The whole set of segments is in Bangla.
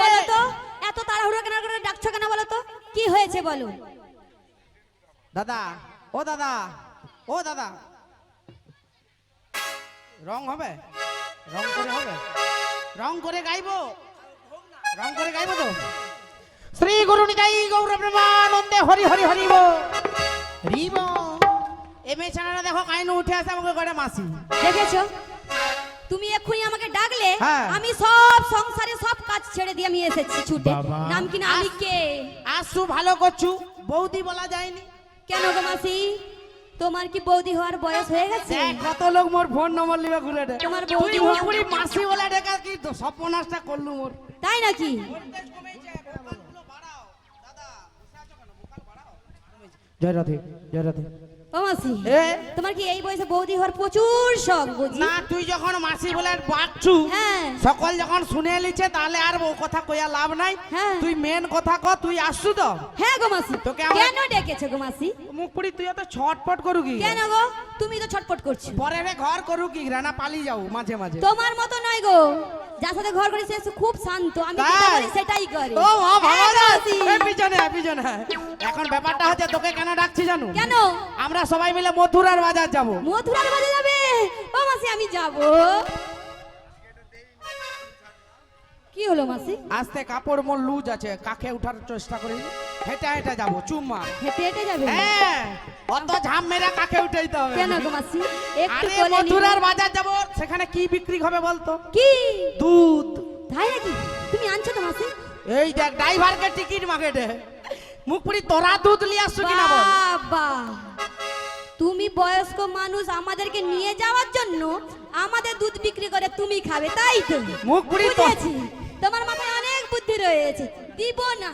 বলো তো? এত তাড়াহুড়ো কেন করে ডাকছো কেন বলো তো? কি হয়েছে বলো? দাদা ও দাদা ও দাদা। রং হবে? রং করে হবে? রং করে গাইবো? রং করে গাইবো তো? শ্রী গুরু নিতাই গৌর প্রেমানন্দে হরি হরি হরিব হরিব এমএ চ্যানেলে দেখো কাইনু উঠে আসে আমাকে করে মাসি। দেখেছ? তুমি এক্ষুনি আমাকে ডাকলে হ্যাঁ। আমি সব সংসারে সব কাজ ছেড়ে দিয়ে আমি এসেছি ছুটে। নাম কি না আমি কে আসু ভালো করছু। বৌদি বলা যায়নি। কেন গো মাসি? তোমার কি বৌদি হওয়ার বয়স হয়ে গেছে? কত লোক মোর ফোন নম্বর লিবে ঘুরে দে তোমার বৌদি। পুরি মাসি বলে ডেকা কি তো সর্বনাশটা করলু মোর? তাই নাকি? জয় রাধে জয় রাধে। ও মাসি তোমার কি এই বয়সে বৌদি হওয়ার প্রচুর শখ বুঝি? না তুই যখন মাসি বলে হ্যাঁ। সকল যখন শুনে লিছে তাহলে আর ও কথা কইয়া লাভ নাই। হ্যাঁ। তুই মেন কথা ক তুই আসছু তো? হ্যাঁ গো মাসি। তোকে আমরা- কেন ডেকেছো গো মাসি? মুখ পুরি তুই এত ছটপট করু কি? কেন গো? তুমি তো ছটপট করছ। পরে রে ঘর করু কি? রানা পালি যাও মাঝে মাঝে। তোমার মতো নয় গো। যার সাথে ঘর করি সে খুব শান্ত। আমি যেটা? সেটাই করি। ও মা বাবা হ্যাঁ। এই পিছনে পিছনে। এখন ব্যাপারটা হচ্ছে তোকে কেন ডাকছি জানো? কেন? আমরা সবাই মিলে মথুরার বাজার যাব। মথুরার বাজার যাবে? ও মাসি আমি যাব। কি হলো মাসি? আস্তে কাপড় মোর লুজ আছে কাকে উঠার চেষ্টা করি হেঁটে হেঁটে যাব চুম্মা। হেঁটে হেঁটে যাবে হ্যাঁ অত ঝাম মেরা কাকে উঠাইতে হবে? কেন গো মাসি? একটু আরে। মথুরার বাজার যাব সেখানে কি বিক্রি হবে বলতো? কি? দুধ। তাই নাকি? তুমি আনছো তো মাসি? এই দেখ ড্রাইভারকে টিকিট মাগে দে মুখ পুরি তোরা দুধ নিয়ে আসছো কিনা বল? বাবা। তুমি বয়স্ক মানুষ আমাদেরকে নিয়ে যাওয়ার জন্য আমাদের দুধ বিক্রি করে তুমি খাবে তাই তো? মুখ পুরি তোমার মাথায় অনেক বুদ্ধি রয়েছে। দিব না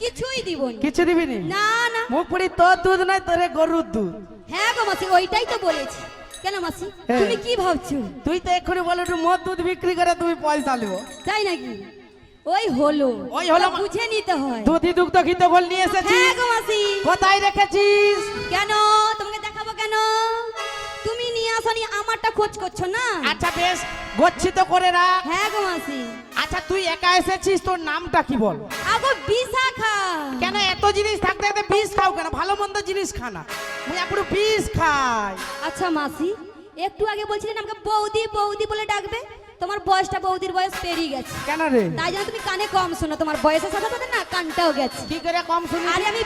কিছুই দিব না। কিছু দিবি না? না মুখ পুরি তোর দুধ নয় তোরে গরুর দুধ। হ্যাঁ গো মাসি ওইটাই তো বলেছি। কেন মাসি? হ্যাঁ। তুমি কি ভাবছ? তুই তো এক্ষুনি বলো একটু মদ দুধ বিক্রি করে তুমি পয়সা নেব। তাই নাকি? ওই হলো। ওই হলো বুঝে নিতে হয়। দুধি দুগ্ধ ঘিত গোল নিয়ে হ্যাঁ এসেছিস গো মাসি। কোথায় রেখেছিস? কেন? তোমাকে দেখাবো কেন? তুমি নিয়ে আসনি আমারটা খোঁজ করছ না? আচ্ছা বেশ গচ্ছিত করে রাখ। হ্যাঁ গো মাসি। আচ্ছা তুই একা এসেছিস তোর নামটা কি বল? আগো বিশাখা। কেন এত জিনিস থাকতে থাকতে বিষ খাও কেন? ভালো মন্দ জিনিস খানা মুই একটু বিষ খাই। আচ্ছা মাসি একটু আগে বলছিলেন আমাকে বৌদি বৌদি বলে ডাকবে? তোমার বয়সটা বৌদির বয়স পেরিয়ে গেছে। কেন রে? তাই জন্য তুমি কানে কম শোনো তোমার বয়সের সাথে সাথে না কানটাও গেছে। কি করে কম শুনি? আরে আমি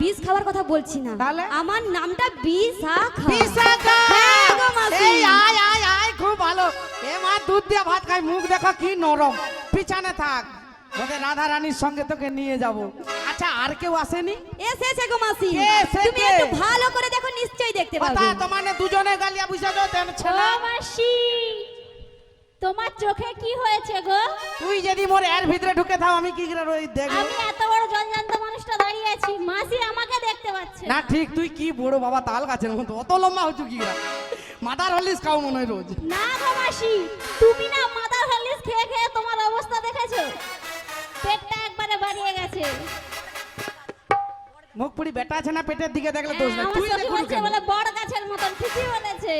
বিষ খাওয়ার কথা বলছি না। তাহলে? আমার নামটা বিশাখা। বিশাখা! হ্যাঁ গো মাসি। এই আয় আয় আয় খুব ভালো। এ মা দুধ দিয়ে ভাত খাই মুখ দেখো কি নরম। পিছনে থাক। ওদের রাধা রানীর সঙ্গে তোকে নিয়ে যাব। আচ্ছা আর কেউ আসেনি? এসেছে গো মাসি। কে এসেছে? তুমি একটু ভালো করে দেখো নিশ্চয়ই দেখতে পাবে। তোমার দুজনে গালিয়া বুঝা যাও তেন ছেলে। ও মাসি। তোমার চোখে কি হয়েছে গো? তুই যদি মোর এর ভিতরে ঢুকে থাও আমি কি করে রই দেখব আমি এত বড় জলজান্ত মানুষটা দাঁড়িয়ে আছি মাসি আমাকে দেখতে পাচ্ছে। না ঠিক তুই কি বড় বাবা তাল গাছের মতো? অত লম্বা হচ্ছু কি করে? মাদার হলিস খাও মনে হয় রোজ। না গো মাসি তুমি না মাদার হরলিক্স খেয়ে খেয়ে তোমার অবস্থা দেখেছ? পেটটা একবারে বাড়িয়ে গেছে। মুখ পুরি বেটা আছে না পেটের দিকে দেখলে দোষ হ্যাঁ, আমার তুই বলছে বলে বড় গাছের মতন ঠিকই বলেছে।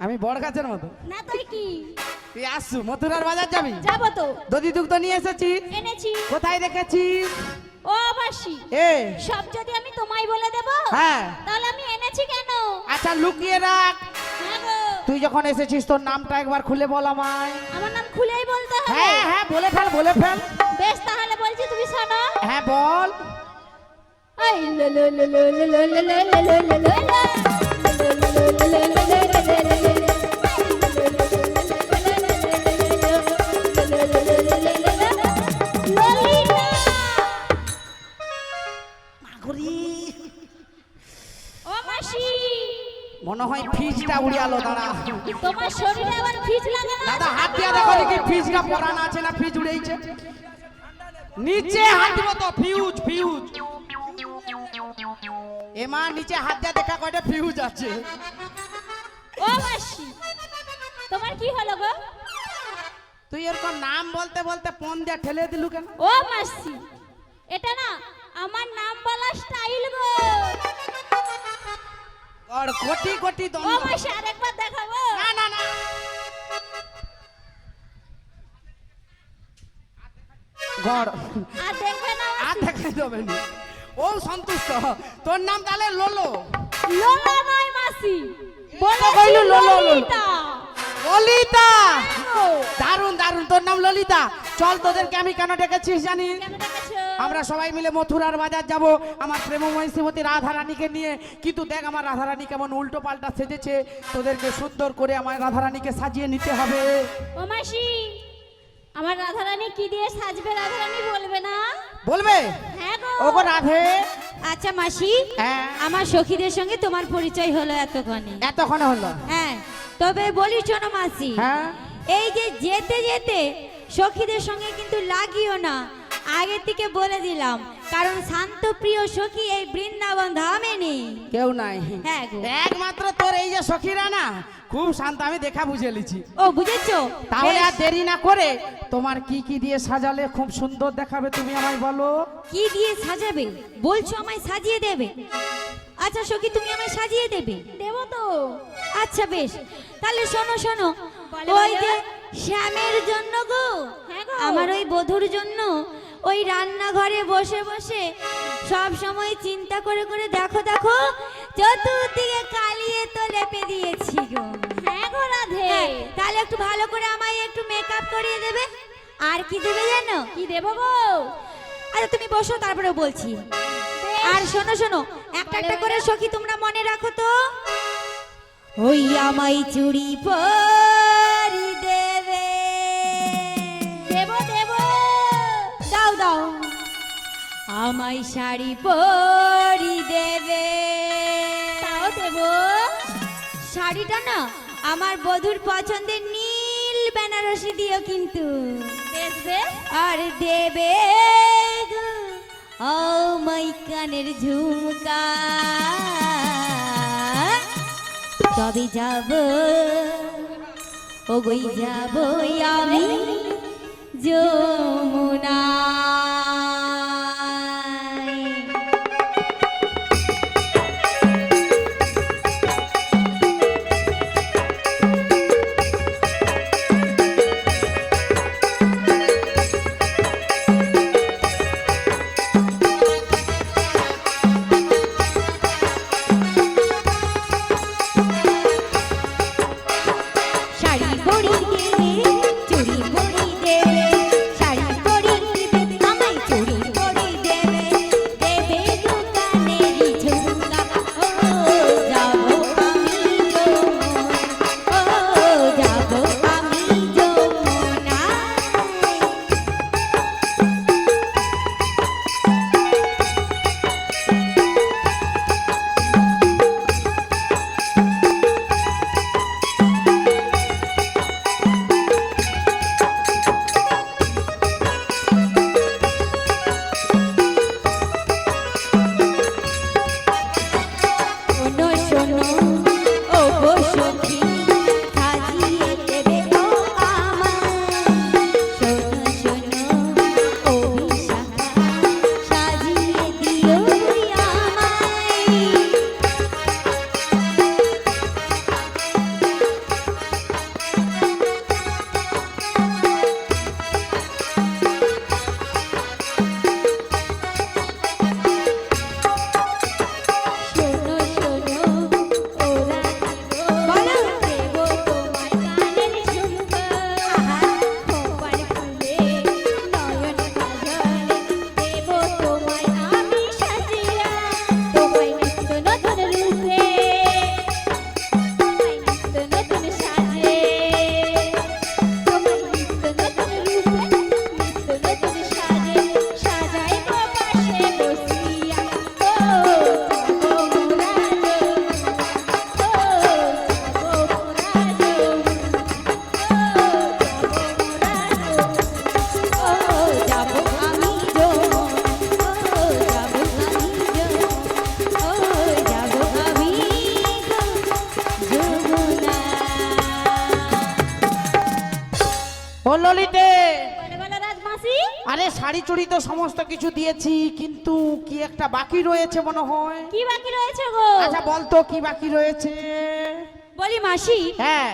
আমি বড় গাছের মতো। না তুই কি? তুই আসছু মথুরার বাজার যাবি যাব তো দধি দুগ্ধ নিয়ে এসেছিস এনেছি কোথায় রেখেছিস ও মাসি এ সব যদি আমি তোমায় বলে দেব হ্যাঁ তাহলে আমি এনেছি কেন আচ্ছা লুকিয়ে রাখ হ্যাঁ তুই যখন এসেছিস তোর নামটা একবার খুলে বল আমায় আমার নাম খুলেই বলতে হবে হ্যাঁ হ্যাঁ বলে ফেল বলে ফেল বেশ তাহলে বলছি তুমি শোনো হ্যাঁ বল আই লো লো লো লো লো লো লো লো লো লো লো লো লো। ললিতা! ও মাসি। মনে হয় ফিজটা উড়িয়ালো দাঁড়া। তোমার শরীরে আবার ফিজ লাগে না? দাদা হাত দিয়া দেখো দেখি ফিজটা পরানো আছে না ফিজ উড়েইছে? নিচে হাত দিব তো ফিউজ ফিউজ। এমা নিচে হাত দিয়া দেখা কয়টা ফিউজ আছে। ও মাসি তোমার কি হলো গো? তুই এরকম নাম বলতে বলতে পন দিয়া ঠেলে দিলু কেন? ও মাসি এটা না আমার নাম বলা স্টাইল গো। আর কোটি কোটি ও মাসি আরেকবার দেখাবো। না না না। গড়। আর দেখবে না আর দেখাই দেবে না। ও সন্তুষ্ট। তোর নাম তাহলে লোলো। লোলা নয় মাসি। তো কইলো লোলো, লোলো। ললিতা। ললিতা! ও, দারুণ দারুণ তোর নাম ললিতা। চল তোদেরকে আমি কেন ডেকেছিস জানি কেন ডেকেছো? আমরা সবাই মিলে মথুরার বাজার যাব। আমার প্রেমময় শ্রীমতী রাধারানীকে নিয়ে। কিন্তু দেখ আমার রাধারানী কেমন উল্টো পাল্টা সেজেছে। তোদেরকে সুন্দর করে আমার রাধারানীকে সাজিয়ে নিতে হবে। ও মাসি আমার রাধারানী কি দিয়ে সাজবে রাধারানী বলবে না? বলবে? হ্যাঁ গো। ওগো রাধে। আচ্ছা মাসি হ্যাঁ। আমার সখীদের সঙ্গে তোমার পরিচয় হলো এতক্ষণে। এতক্ষণ হলো। হ্যাঁ তবে বলি শোনো মাসি হ্যাঁ। এই যে যেতে যেতে সখীদের সঙ্গে কিন্তু লাগিও না। আগে থেকে বলে দিলাম কারণ শান্ত প্রিয় সখী এই বৃন্দাবন ধামে নেই। কেউ নাই। হ্যাঁ গো। একমাত্র তোর এই যে সখীরা না খুব শান্ত আমি দেখা বুঝে লিছি ও বুঝেছ? তাহলে আর বেশ, দেরি না করে তোমার কি কি দিয়ে সাজালে খুব সুন্দর দেখাবে তুমি আমায় বলো? কি দিয়ে সাজাবে? বলছো আমায় সাজিয়ে দেবে? আচ্ছা সখী তুমি আমায় সাজিয়ে দেবে? দেবো তো। আচ্ছা বেশ। তাহলে শোনো শোনো। বলো, ওই বলো। যে শ্যামের জন্য গো হ্যাঁ গো। আমার ওই বধুর জন্য ওই রান্নাঘরে বসে বসে সব সময় চিন্তা করে করে দেখো দেখো চতুর্দিকে কালিয়ে তো লেপে দিয়েছি গো। হ্যাঁ গো রাধে। তাহলে একটু ভালো করে আমায় একটু মেকআপ করিয়ে দেবে? আর কি দেবে জানো কি দেবো গো? আচ্ছা তুমি বসো তারপরে বলছি। আর শোনো শোনো একটা একটা করে সখী তোমরা মনে রাখো তো। ওই আমায় চুড়ি পরি দাও। আমায় শাড়ি পরি দেবে। তাও দেবো? শাড়িটা না আমার বধুর পছন্দের নীল বেনারসি দিও কিন্তু। আর দেবে গো আমায় কানের ঝুমকা। তবে যাব ও গই যাব আমি। যমুনা। ললিতে আরে শাড়ি চুড়ি তো সমস্ত কিছু দিয়েছি কিন্তু কি একটা বাকি রয়েছে মনে হয়? কি বাকি রয়েছে গো? আচ্ছা বলতো কি বাকি রয়েছে? বলি মাসি। হ্যাঁ।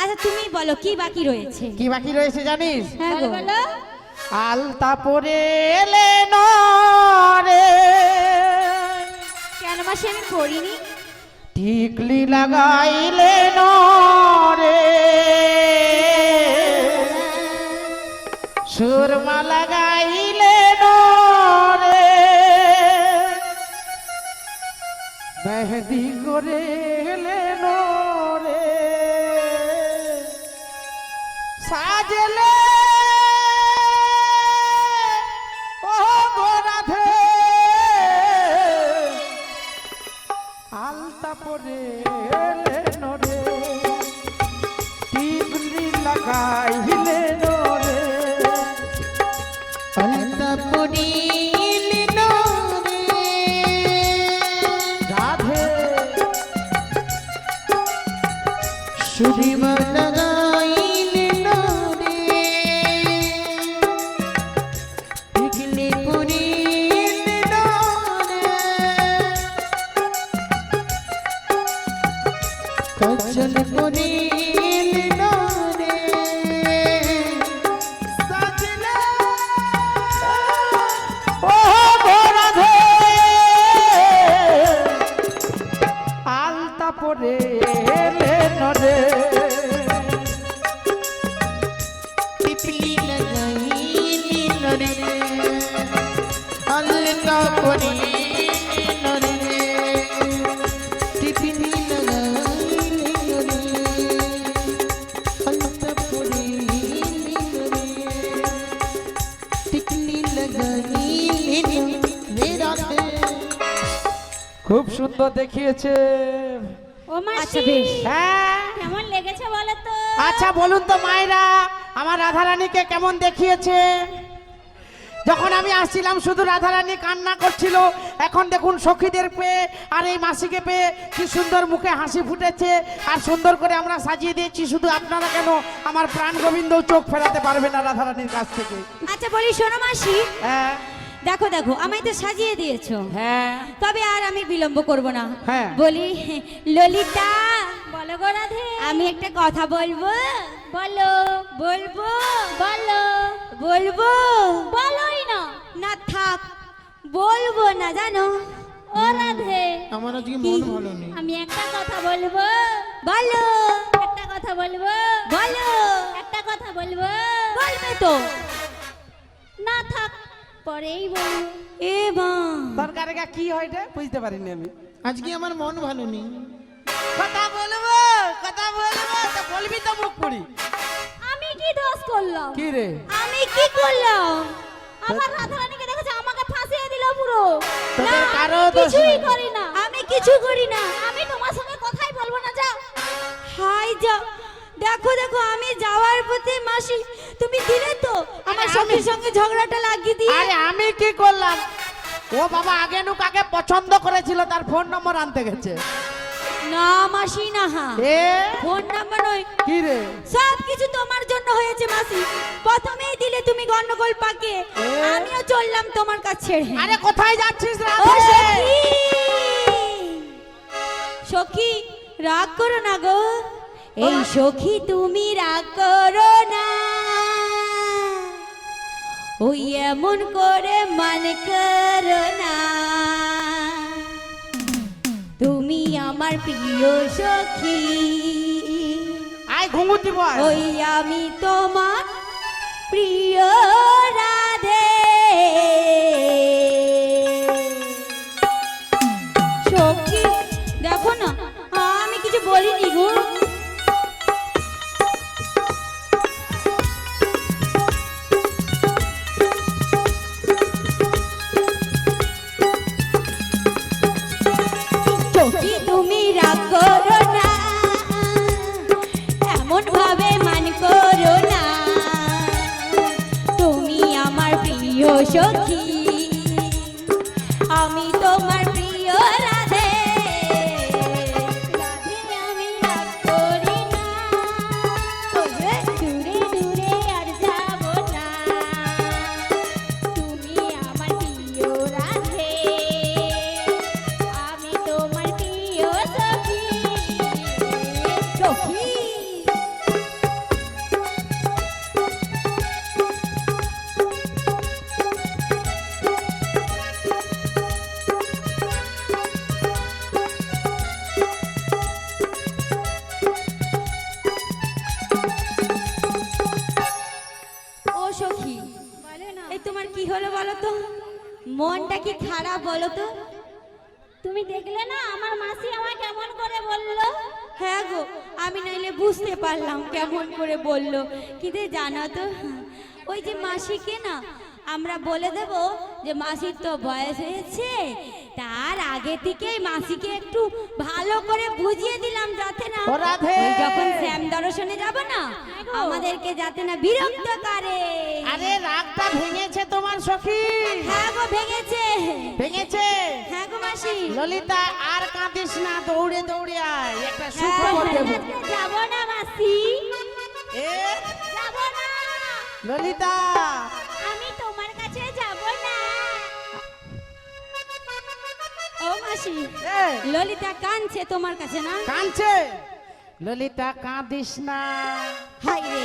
আচ্ছা তুমি বলো কি বাকি রয়েছে? কি বাকি রয়েছে জানিস? হ্যাঁ বলো আলতা পরে এলে রে কেন মাসি আমি করিনি টিকলি লাগাইলে রে সুরমা লাগাইলে নরে। মেহেদি করে এলে রে সাজলে বলুন তো মায়েরা আমার রাধারানীকে কেমন দেখিয়েছে? যখন আমি আসছিলাম শুধু রাধারানী কান্না করছিল। এখন দেখুন সখীদের পেয়ে আর এই মাসিকে পেয়ে কি সুন্দর মুখে হাসি ফুটেছে। আর সুন্দর করে আমরা সাজিয়ে দিয়েছি শুধু আপনারা কেন আমার প্রাণ গোবিন্দ চোখ ফেরাতে পারবে না রাধারানীর কাছ থেকে? আচ্ছা বলি শোনো মাসি। হ্যাঁ। দেখো দেখো আমায় তো সাজিয়ে দিয়েছ। হ্যাঁ। তবে আর আমি বিলম্ব করব না। হ্যাঁ। বলি ললিতা বলো গো রাধে। আমি একটা কথা বলব? বলো। বলব? বলো। বলব? বলোই না। না থাক। বলব না জানো? ও রাধে। আমার আজকে মন ভালো নেই। আমি একটা কথা বলব। বলো। একটা কথা বলব। বলো। একটা কথা বলব। বলবে তো। না থাক পরেই বলব। এ মা দরকারে কি হয় রে বুঝতে পারিনি আমি। আজকে আমার মন ভালো নেই। কথা বলব কথা বলব তো বলবি তো মুখ পুরি আমি কি দোষ করলাম? কি রে? আমি কি করলাম? আমার রাধারানীকে দেখেছে আমাকে ফাঁসিয়ে দিল পুরো। না, কারও দোষ কিছুই করি না। আমি কিছু করি না। আমি তোমার সঙ্গে কথাই বলব না যাও। হাই যা দেখো দেখো আমি যাওয়ার পথে মাসি তুমি দিলে তো আমার আরে সঙ্গে সঙ্গে ঝগড়াটা লাগিয়ে দিয়ে। আরে আমি কি করলাম? ও বাবা আগে নু কাকে পছন্দ করেছিল তার ফোন নম্বর আনতে গেছে। না মাসি না হা এ ফোন নাম্বার নয়। কি রে? সব কিছু তোমার জন্য হয়েছে মাসি। প্রথমেই দিলে তুমি গন্ডগোল পাকে। আমিও চললাম তোমার কাছে আরে কোথায় যাচ্ছিস সখী! রাগ করো না গো। এই সখী তুমি রাগ করো না। ওই এমন করে মান করো না। আমার প্রিয় সখী। আই দিব, আয়। ওই আমি তোমার প্রিয় রাধে। সখী, দেখো না, আমি কিছু বলিনি গো। বলে দেব যে মাসির তো বয়স হয়েছে তার আগে থেকে মাসিকে একটু ভালো করে বুঝিয়ে দিলাম যাতে না! যখন শ্যাম দর্শনে যাব না আমাদেরকে যাতে না বিরক্ত করে। আরে রাগটা ভেঙেছে তোমার সখী। হ্যাঁ গো ভেঙেছে। ভেঙেছে। হ্যাঁ গো মাসি। ললিতা আর কাঁদিস না দৌড়ে দৌড়ে আয়। একটা হ্যাঁ, সুখবর দেবো। আজকে যাব না মাসি। এ? যাব না। ললিতা ও মাসি ললিতা কানছে তোমার কাছে না? কাঁদছে? ললিতা কাঁদিস না। হাই রে।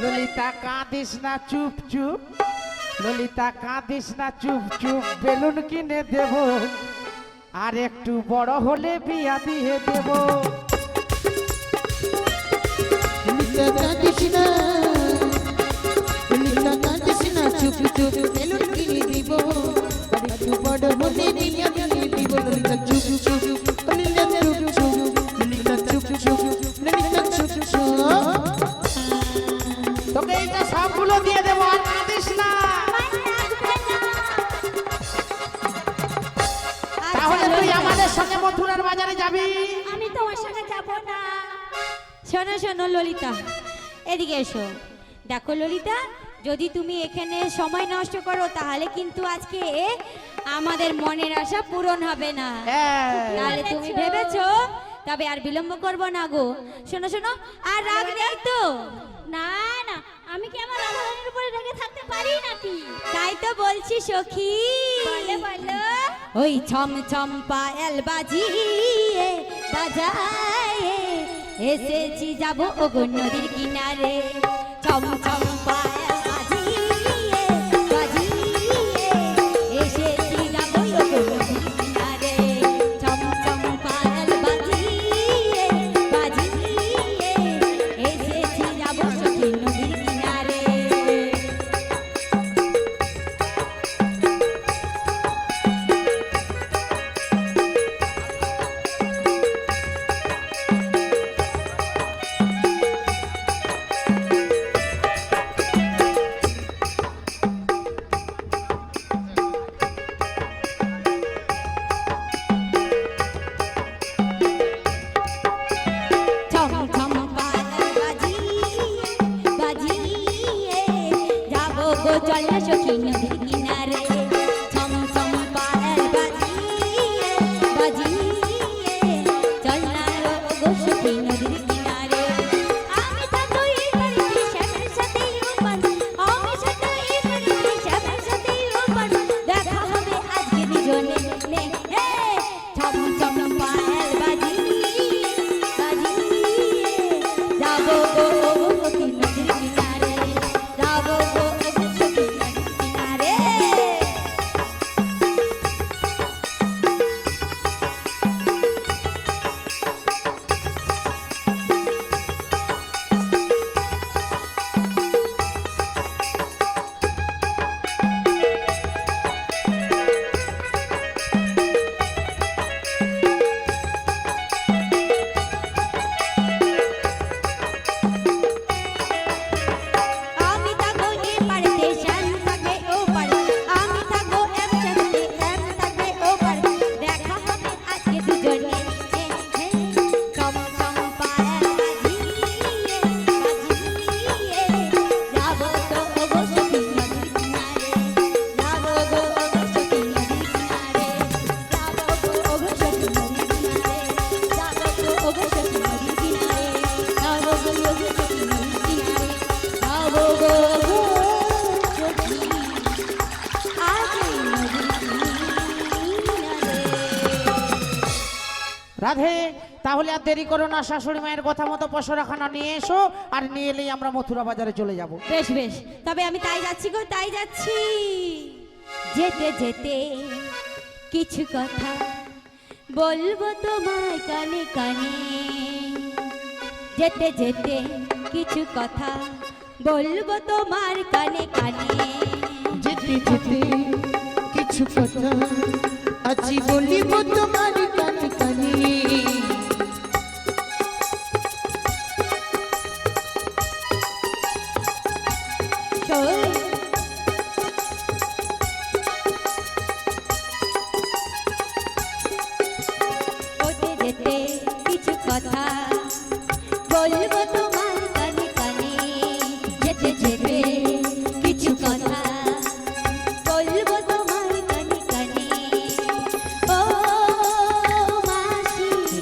ললিতা কাঁদিস না চুপ চুপ। ললিতা কাঁদিস না চুপ চুপ। বেলুন কিনে দেব। আর একটু বড় হলে বিয়া দিয়ে দেব। ললিতা কাঁদিস না। ললিতা কাঁদিস না চুপ চুপ। শোনো শোনো, ললিতা। এদিকে এসো। দেখো, ললিতা, যদি তুমি এখানে সময় নষ্ট করো, তাহলে কিন্তু আজকে আমাদের মনের আশা পূরণ হবে না। হ্যাঁ। তাহলে তুমি ভেবেছো? তবে আর বিলম্ব করব না গো। শোনো শোনো আর রাগ নেই তো? না না আমি কি আমার রাধারানীর উপরে রেগে থাকতে পারি নাকি? তাই তো বলছি সখী। বলে বলো। ওই ছম ছম পায়েল বাজিয়ে বাজায় এসেছি যাব ওগো নদীর কিনারে। ছম ছম গো চল সখী। নদীর দেরি করো না শাশুড়ি মায়ের কথা মতো পশরাখানা নিয়ে এসো আর নিয়ে এলেই আমরা মথুরা বাজারে চলে যাব। বেশ বেশ। তবে আমি তাই যাচ্ছি গো তাই যাচ্ছি। যেতে যেতে কিছু কথা বলব তোমার কানে কানে। যেতে যেতে কিছু কথা বলব তোমার কানে কানে। যেতে যেতে কিছু কথা আজি বলিব তোমার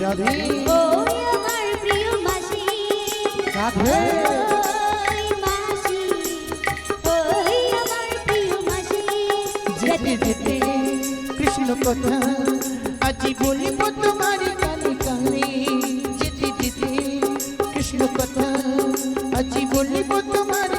রাধে রাধে। যেতে যেতে কৃষ্ণ কথা আজি বলিব তোমার কানে কানে। যেতে যেতে কৃষ্ণ কথা আজি বলিব তোমার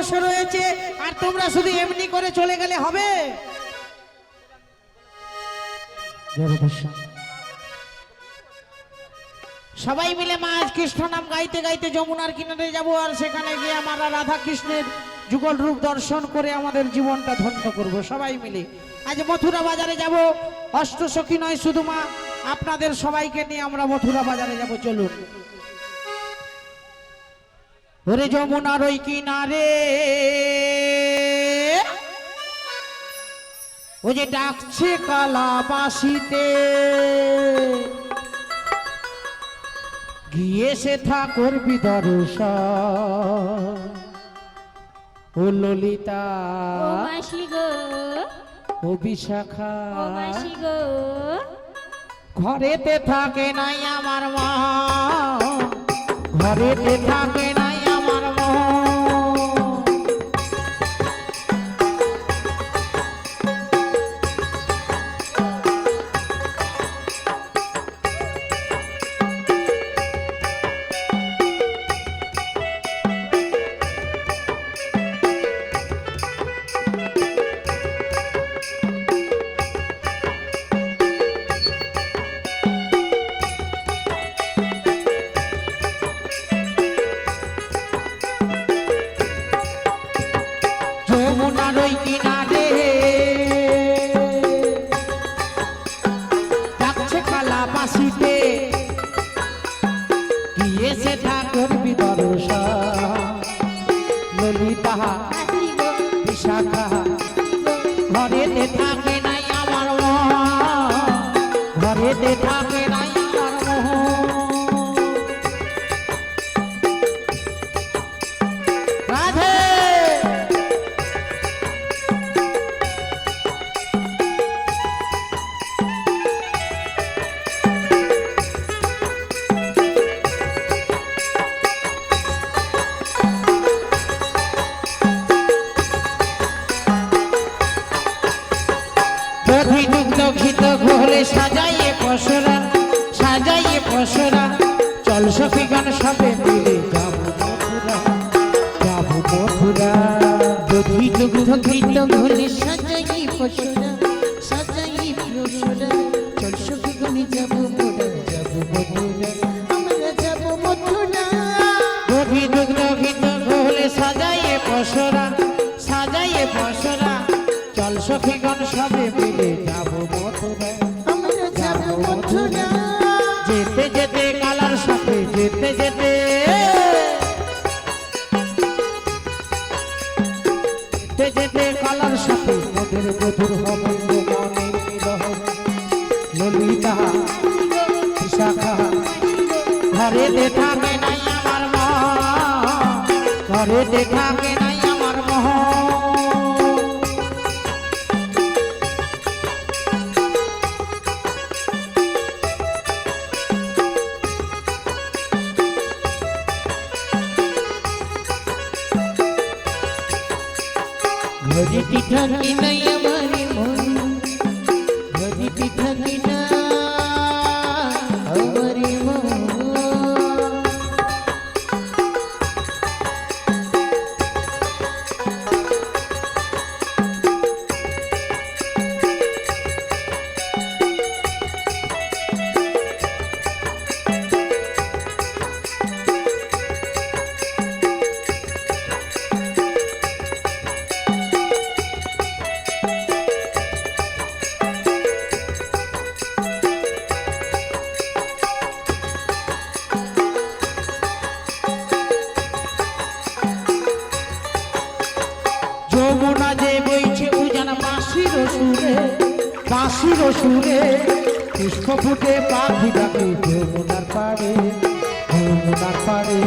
বসে রয়েছে, আর তোমরা শুধু এমনি করে চলে গেলে হবে? সবাই মিলে মা আজ কৃষ্ণ নাম গাইতে গাইতে যমুনার কিনারে যাব, আর সেখানে গিয়ে আমরা রাধা কৃষ্ণের যুগল রূপ দর্শন করে আমাদের জীবনটা ধন্য করব সবাই মিলে। আজ মথুরা বাজারে যাব, অষ্টসখী নয় শুধু মা, আপনাদের সবাইকে নিয়ে আমরা মথুরা বাজারে যাব, চলুন। ওরে যমুনার ওই কিনারে। ও যে ডাকছে কালাবাসিতে। গিয়ে সে থা করবি ও ললিতা। ও বিশাখা। গো। ঘরেতে থাকে নাই আমার মা। ঘরেতে থাকে ললিতা মাসি পশুরা চল সখী যাব যাব মথুরা ঘরে দেখাবে নাই আমার মহ ঘরে থাকি নাই আমার মন ঘরে বাঁশির সুরে পুষ্প ফুটে, পাখি ডাকে, যমুনার পাড়ে যমুনার পাড়ে।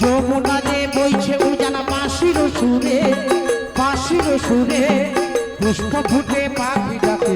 যমুনা যে বইছে উজানা বাঁশির সুরে বাঁশির সুরে পুষ্প ফুটে, পাখি ডাকে